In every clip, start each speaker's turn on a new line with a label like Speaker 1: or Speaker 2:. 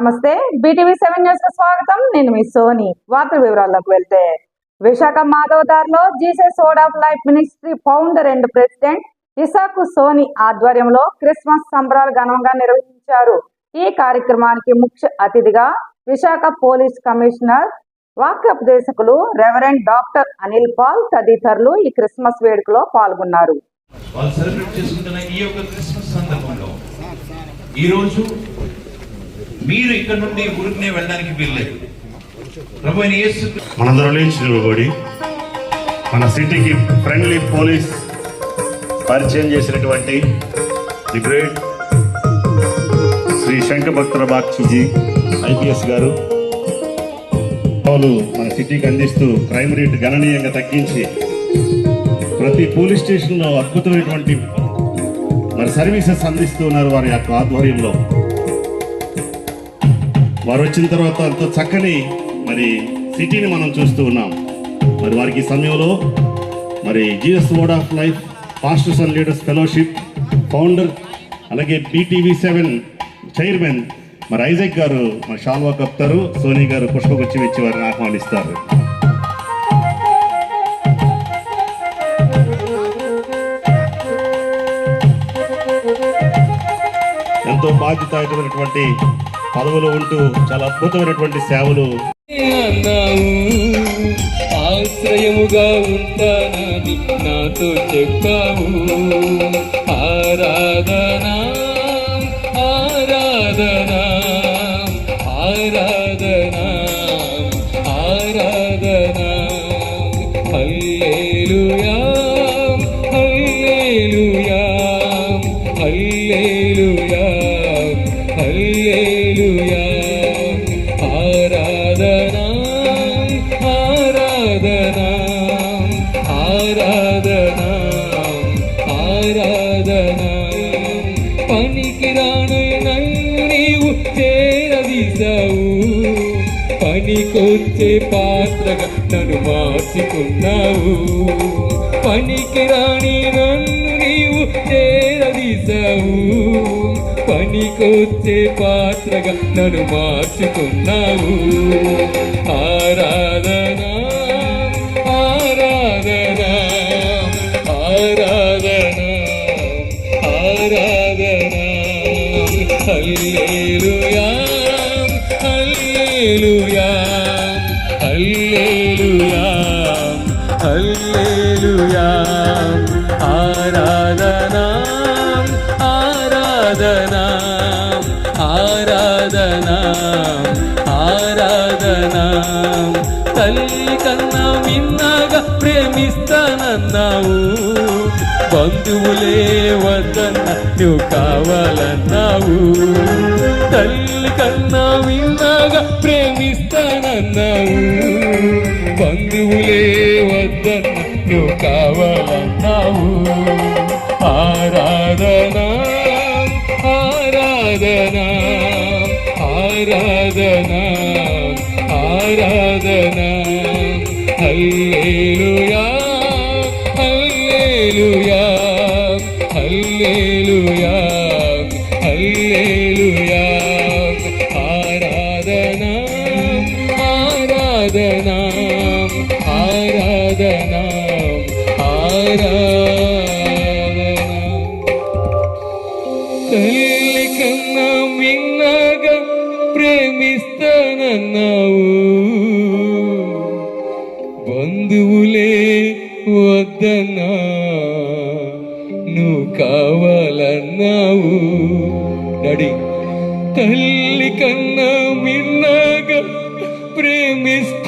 Speaker 1: నమస్తే. BTV seven న్యూస్కు స్వాగతం. నేను మీ సోని. వార్త వివరాల్లోకి వెళ్తే Visakha మాధవదార్లో Jesus sword of life ministry founder and president Isaac Soni ఆధ్వర్యంలో క్రిస్మస్ సంబరాలు ఘనంగా నిర్వహించారు. ఈ కార్యక్రమానికి ముఖ్య అతిథిగా విశాఖ పోలీస్ కమిషనర్ వాక్యోపదేశకులు రెవరెండ్ డాక్టర్ అనిల్ పాల్ తదితరులు ఈ క్రిస్మస్ వేడుకలో పాల్గొన్నారు.
Speaker 2: వాళ్ళు సెలబ్రేట్ చేసుకుంటున్న ఈ యొక్క క్రిస్మస్ సందర్భంలో ఈరోజు మీరు ఇక్కడ నుండి ఊరికనే వెళ్ళడానికి వీల్లేదు. ప్రభు యేసు
Speaker 3: మనందరం లేచి నిలబడి మన సిటీకి ఫ్రెండ్లీ పోలీస్ పరిచయం చేసినటువంటి ది గ్రేట్ శ్రీ శంకర్ భక్తుల బాక్షిజీ ఐపీఎస్ గారు. మన సిటీకి అందిస్తూ క్రైమ్ రేట్ గణనీయంగా తగ్గించి ప్రతి పోలీస్ స్టేషన్లో అద్భుతమైనటువంటి మరి సర్వీసెస్ అందిస్తూ ఉన్నారు వారి యొక్క ఆధ్వర్యంలో. వారు వచ్చిన తర్వాత ఎంతో చక్కని మరి సిటీని మనం చూస్తూ ఉన్నాం. మరి వారికి సమయంలో మరి GS word of life pastors and leaders fellowship founder అలాగే బీటీవీ సెవెన్ చైర్మన్ మరి ఐజక్ గారు మా షాల్వా కప్తారు సోనీ గారు పుష్పగుచ్చి ఇచ్చి వారిని ఆహ్వానిస్తారు. ఎంతో బాధ్యతాయుతమైనటువంటి పదవులు ఉంటూ చాలా అద్భుతమైనటువంటి సేవలు.
Speaker 4: ఆశ్రయముగా ఉంటానని నాతో చెప్పావు. ఆరాధన ఆరాధన పనికిరాను నన్ను నీవు చేరదీసావు పనికొచ్చే పాత్రగా నన్ను మార్చుకున్నావు పనికి పనికిరాని నన్ను నీవు చేరదీసావు పనికొచ్చే పాత్రగా నన్ను మార్చుకున్నావు ఆ ఆరాధనా ఆరాధనా. తల్లి కన్నా మిన్నగా ప్రేమిస్తానన్నావు. బంధువులే వద్దన్న నువ్వు కావాలన్నావు. తల్లి కన్నా మిన్నగా ప్రేమిస్తానన్నావు. బంధువులే వద్దన్న నువ్వు కావాలన్నావు. ఆరాధనా. ఆరాధన ఆరాధన ఆరాధన హల్లెలూయా హల్లెలూయా హల్లెలూయా హల్లెలూయా ఆరాధన ఆరాధన ఆరాధన ఆరాధన కావాలన్నావు. నడి తల్లి కన్నా మిన్నగా ప్రేమిస్తానన్నావు.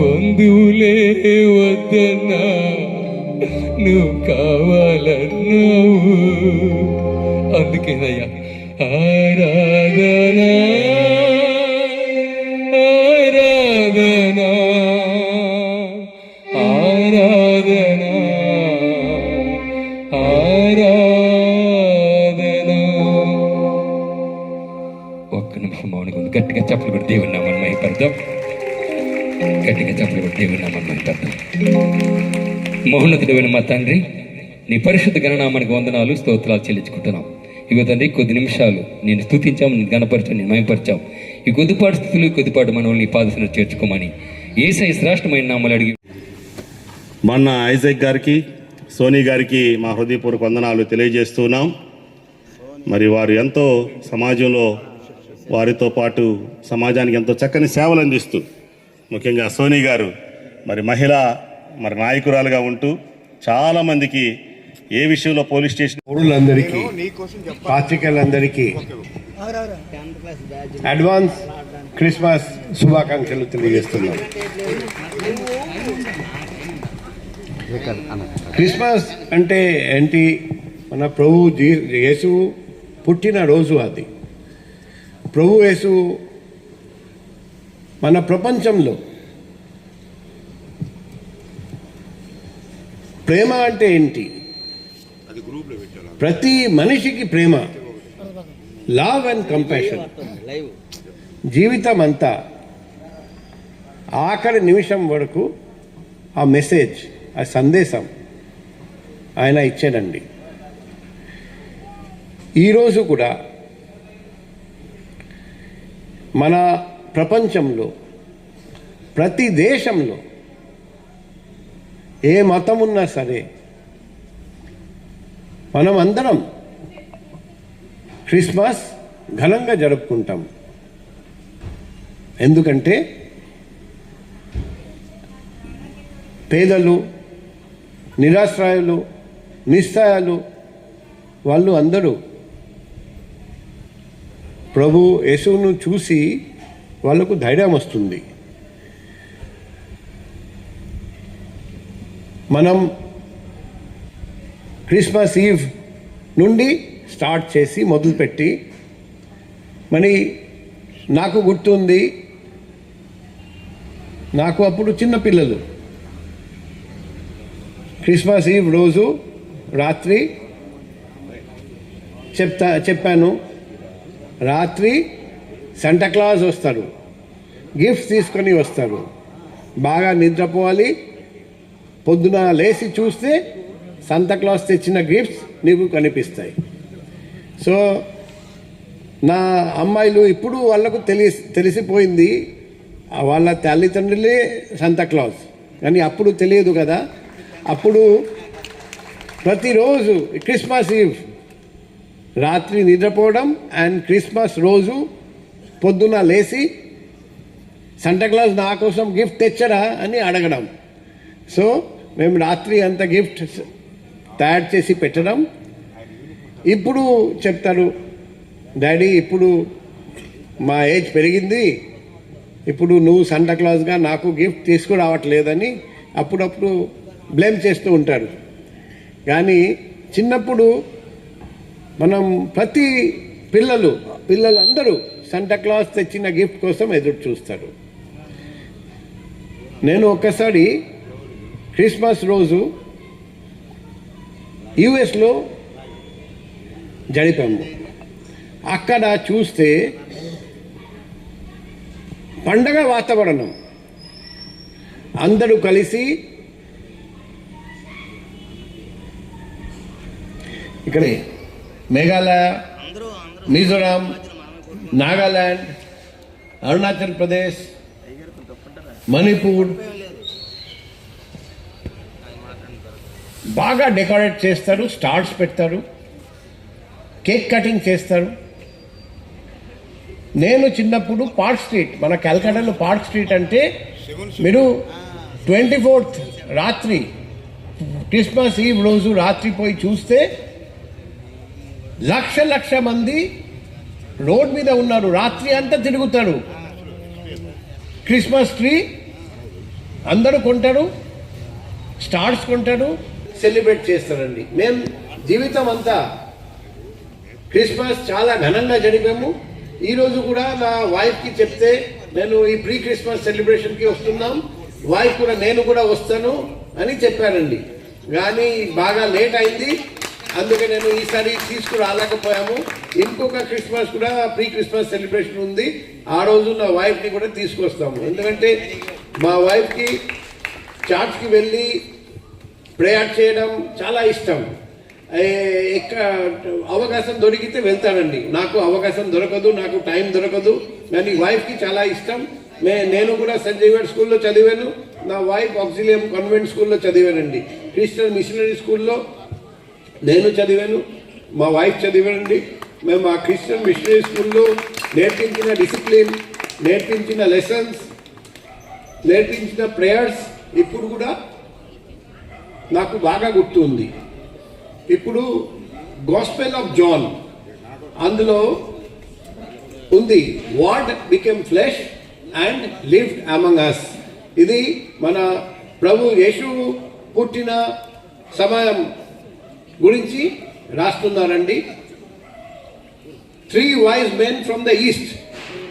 Speaker 4: బంధువులే వద్దన్నా నువ్వు కావాలన్నావు. అందుకేనయ్యా ఆరా ఒక్క నిమిషం మౌనిగా ఉంది గట్టిగా చెప్పలు కూడా దేవుని నామని మైపడదాం గట్టిగా చెప్పలు కూడా దేవుని నామని మైపడదాం మౌనతుడమైన మా తండ్రి నీ పరిశుద్ధ గణనామానికి వందనాలు స్తోత్రాలు చెల్లించుకుంటున్నాం. ఇగో తండ్రి కొద్ది నిమిషాలు నేను స్థుతించాము నేను గణపరిచాను నేను మయపరిచాం ఈ కొద్దిపాటి స్థితులు కొద్దిపాటు కొద్దిపాటి మనల్ని నీ పాదసన చేర్చుకోమని ఏసై శ్రేష్టమైన నామలు అడిగి
Speaker 3: మొన్న ఐజక్ గారికి సోనీ గారికి మా హృదయపూర్వక వందనాలు తెలియజేస్తున్నాం. మరి వారు ఎంతో సమాజంలో వారితో పాటు సమాజానికి ఎంతో చక్కని సేవలు అందిస్తూ ముఖ్యంగా సోనీ గారు మరి మహిళ మరి నాయకురాలుగా ఉంటూ చాలామందికి ఏ విషయంలో పోలీస్ స్టేషన్
Speaker 5: పౌరులందరికీ పాత్రికలందరికీ అడ్వాన్స్ క్రిస్మస్ శుభాకాంక్షలు తెలియజేస్తున్నాం. క్రిస్మస్ అంటే ఏంటి? మన ప్రభు జీ యేసు పుట్టిన రోజు అది. ప్రభు యేసు మన ప్రపంచంలో ప్రేమ అంటే ఏంటి? ప్రతి మనిషికి ప్రేమ. లవ్ అండ్ కంపాషన్ జీవితం అంతా ఆఖరి నిమిషం వరకు ఆ మెసేజ్ ఆ సందేశం ఆయన ఇచ్చాడండి. ఈరోజు కూడా మన ప్రపంచంలో ప్రతి దేశంలో ఏ మతం ఉన్నా సరే మనం అందరం క్రిస్మస్ ఘనంగా జరుపుకుంటాం. ఎందుకంటే పేదలు నిరాశ్రాయులు నిస్సాయాలు వాళ్ళు అందరూ ప్రభు యేసును చూసి వాళ్ళకు ధైర్యం వస్తుంది. మనం క్రిస్మస్ ఈవ్ నుండి స్టార్ట్ చేసి మొదలుపెట్టి మరి నాకు గుర్తుంది నాకు అప్పుడు చిన్న పిల్లలు. క్రిస్మస్ ఈవ్ రోజు రాత్రి చెప్తా చెప్పాను. రాత్రి క్లాస్ వస్తారు గిఫ్ట్స్ తీసుకొని వస్తారు బాగా నిద్రపోవాలి. పొద్దున లేచి చూస్తే సంతక్లాస్ తెచ్చిన గిఫ్ట్స్ నీకు కనిపిస్తాయి. సో నా అమ్మాయిలు ఇప్పుడు వాళ్ళకు తెలిసి తెలిసిపోయింది. వాళ్ళ తల్లిదండ్రులే సంతక్లాస్ కానీ అప్పుడు తెలియదు కదా. అప్పుడు ప్రతిరోజు క్రిస్మస్ ఈవ్ రాత్రి నిద్రపోవడం అండ్ క్రిస్మస్ రోజు పొద్దున లేచి సంటక్లాస్ నా కోసం గిఫ్ట్ తెచ్చరా అని అడగడం. సో మేము రాత్రి అంత గిఫ్ట్ తయారు చేసి పెట్టడం. ఇప్పుడు చెప్తారు డాడీ ఇప్పుడు మా ఏజ్ పెరిగింది. ఇప్పుడు నువ్వు సంటక్లాస్గా నాకు గిఫ్ట్ తీసుకురావట్లేదని అప్పుడప్పుడు బ్లేమ్ చేస్తూ ఉంటారు. కానీ చిన్నప్పుడు మనం ప్రతి పిల్లలు పిల్లలందరూ సంటా క్లాస్ తెచ్చిన గిఫ్ట్ కోసం ఎదురు చూస్తారు. నేను ఒక్కసారి క్రిస్మస్ రోజు యుఎస్లో జరిపాము. అక్కడ చూస్తే పండగ వాతావరణం. అందరూ కలిసి ఇక్కడే మేఘాలయ మిజోరాం నాగాల్యాండ్ అరుణాచల్ ప్రదేశ్ మణిపూర్. బాగా డెకరేట్ చేస్తారు స్టార్స్ పెడతారు కేక్ కటింగ్ చేస్తారు. నేను చిన్నప్పుడు పార్క్ స్ట్రీట్ మన కలకటాలో పార్క్ స్ట్రీట్ అంటే మీరు ట్వంటీ ఫోర్త్ రాత్రి క్రిస్మస్ ఈవ్ రోజు రాత్రి పోయి చూస్తే లక్ష లక్ష మంది రోడ్ మీద ఉన్నారు రాత్రి అంతా తిరుగుతారు క్రిస్మస్ ట్రీ అందరూ కొంటారు స్టార్స్ కొంటారు సెలబ్రేట్ చేస్తారండి. మేము జీవితం అంతా క్రిస్మస్ చాలా ఘనంగా జరిపాము. ఈరోజు కూడా నా వైఫ్కి చెప్తే నేను ఈ ప్రీ క్రిస్మస్ సెలబ్రేషన్కి వస్తున్నాం. వైఫ్ కూడా నేను కూడా వస్తాను అని చెప్పానండి కానీ బాగా లేట్ అయింది. అందుకే నేను ఈసారి తీసుకురాలేకపోయాము. ఇంకొక క్రిస్మస్ కూడా ప్రీ క్రిస్మస్ సెలబ్రేషన్ ఉంది. ఆ రోజు నా వైఫ్ని కూడా తీసుకొస్తాము. ఎందుకంటే మా వైఫ్కి చర్చ్కి వెళ్ళి ప్రేయర్ చేయడం చాలా ఇష్టం. ఎక్కడ ఎక్క అవకాశం దొరికితే వెళ్తానండి. నాకు అవకాశం దొరకదు నాకు టైం దొరకదు. కానీ వైఫ్కి చాలా ఇష్టం. మే నేను కూడా సంజయ్ జేవియర్ స్కూల్లో చదివాను. నా వైఫ్ ఆక్సిలియం కాన్వెంట్ స్కూల్లో చదివానండి. క్రిస్టియన్ మిషనరీ స్కూల్లో నేను చదివాను మా వైఫ్ చదివానండి. మేము ఆ క్రిస్టియన్ మిషనరీ స్కూల్లో నేర్పించిన డిసిప్లిన్ నేర్పించిన లెసన్స్ నేర్పించిన ప్రేయర్స్ ఇప్పుడు కూడా నాకు బాగా గుర్తుంది. ఇప్పుడు గాస్పెల్ ఆఫ్ జాన్ అందులో ఉంది what became flesh and lived among us ఇది మన ప్రభు యేసు పుట్టిన సమయం. గురించి రాస్తున్నారండి. Three wise men from the east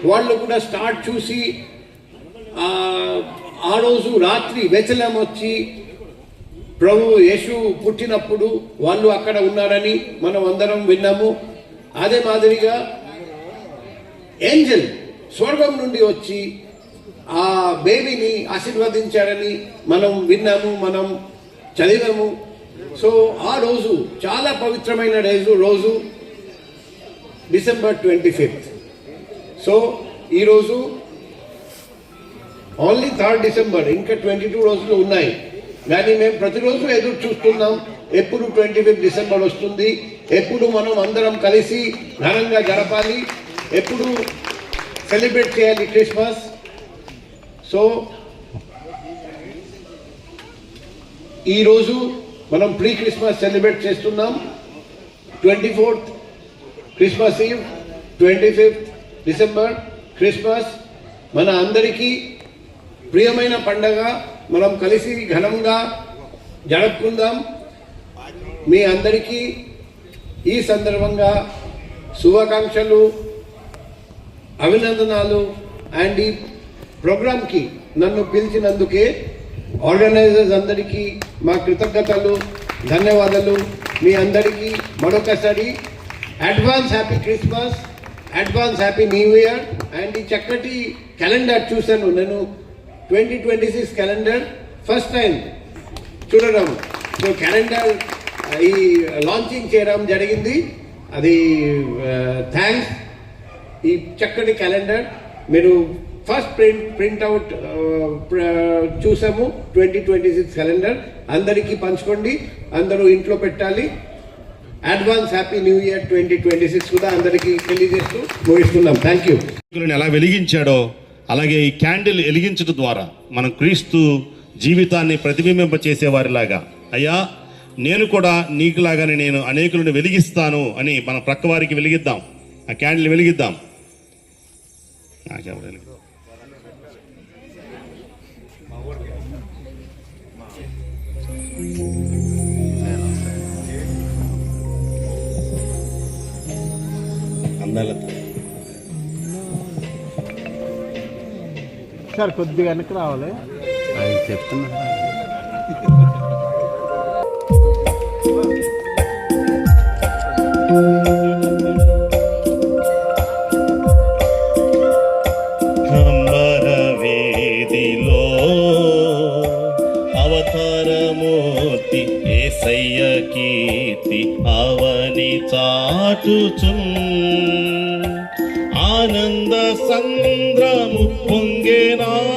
Speaker 5: వాళ్ళు కూడా స్టార్ట్ చూసి ఆ, రోజు రాత్రి వెచలం వచ్చి ప్రభు యేసు పుట్టినప్పుడు వాళ్ళు అక్కడ ఉన్నారని మనం అందరం విన్నాము. అదే మాదిరిగా ఏంజల్ స్వర్గం నుండి వచ్చి ఆ బేబీని ఆశీర్వదించారని మనం విన్నాము మనం చదివాము. సో ఆ రోజు చాలా పవిత్రమైన రోజు రోజు డిసెంబర్ ట్వంటీ ఫిఫ్త్. సో ఈరోజు ఓన్లీ థర్డ్ డిసెంబర్ ఇంకా ట్వంటీ టూ రోజులు ఉన్నాయి. కానీ మేము ప్రతిరోజు ఎదురు చూస్తున్నాం ఎప్పుడు ట్వంటీ ఫిఫ్త్ డిసెంబర్ వస్తుంది ఎప్పుడు మనం అందరం కలిసి ఘనంగా జరపాలి ఎప్పుడు సెలబ్రేట్ చేయాలి క్రిస్మస్ సో ఈరోజు మనం ప్రీ క్రిస్మస్ సెలబ్రేట్ చేస్తున్నాం. Twenty fourth Christmas eve twenty fifth December Christmas మన అందరికీ ప్రియమైన పండగ. మనం కలిసి ఘనంగా జరుపుకుందాం. మీ అందరికీ ఈ సందర్భంగా శుభాకాంక్షలు అభినందనాలు. అండ్ ఈ ప్రోగ్రామ్కి నన్ను పిలిచినందుకే ఆర్గనైజర్స్ అందరికీ మా కృతజ్ఞతలు ధన్యవాదాలు. మీ అందరికీ మరొకసారి advance happy Christmas advance happy new year and ఈ చక్కటి క్యాలెండర్ చూశాను నేను twenty twenty six calendar first time చూడడం సో క్యాలెండర్ uh, ఈ లాంచింగ్ చేయడం జరిగింది. అది uh, థ్యాంక్స్ ఈ చక్కటి క్యాలెండర్ మీరు ఫస్ట్ ప్రింట్ ప్రింట్అవుట్ చూసాము ట్వంటీ ట్వంటీ సిక్స్ క్యాలెండర్ అందరికీ పంచుకోండి అందరూ ఇంట్లో పెట్టాలి. Advance happy new year twenty twenty six కూడా అందరికీ తెలియజేస్తూ ముగిస్తున్నాం. థ్యాంక్ యూ
Speaker 3: ఎలా వెలిగించాడో అలాగే ఈ క్యాండిల్ వెలిగించడం ద్వారా మనం క్రీస్తు జీవితాన్ని ప్రతిబింబింప చేసేవారిలాగా అయ్యా నేను కూడా నీకులాగానే నేను అనేకులను వెలిగిస్తాను అని మన ప్రక్క వారికి వెలిగిద్దాం. ఆ క్యాండిల్ వెలిగిద్దాం. నాకెవరు
Speaker 6: సార్ కొద్దిగా వెనక్కి రావాలి. అది చెప్తున్నా.
Speaker 3: కంబర కీర్తి అవని చాటుచున్. ఆనంద సంద్రము పొంగేనా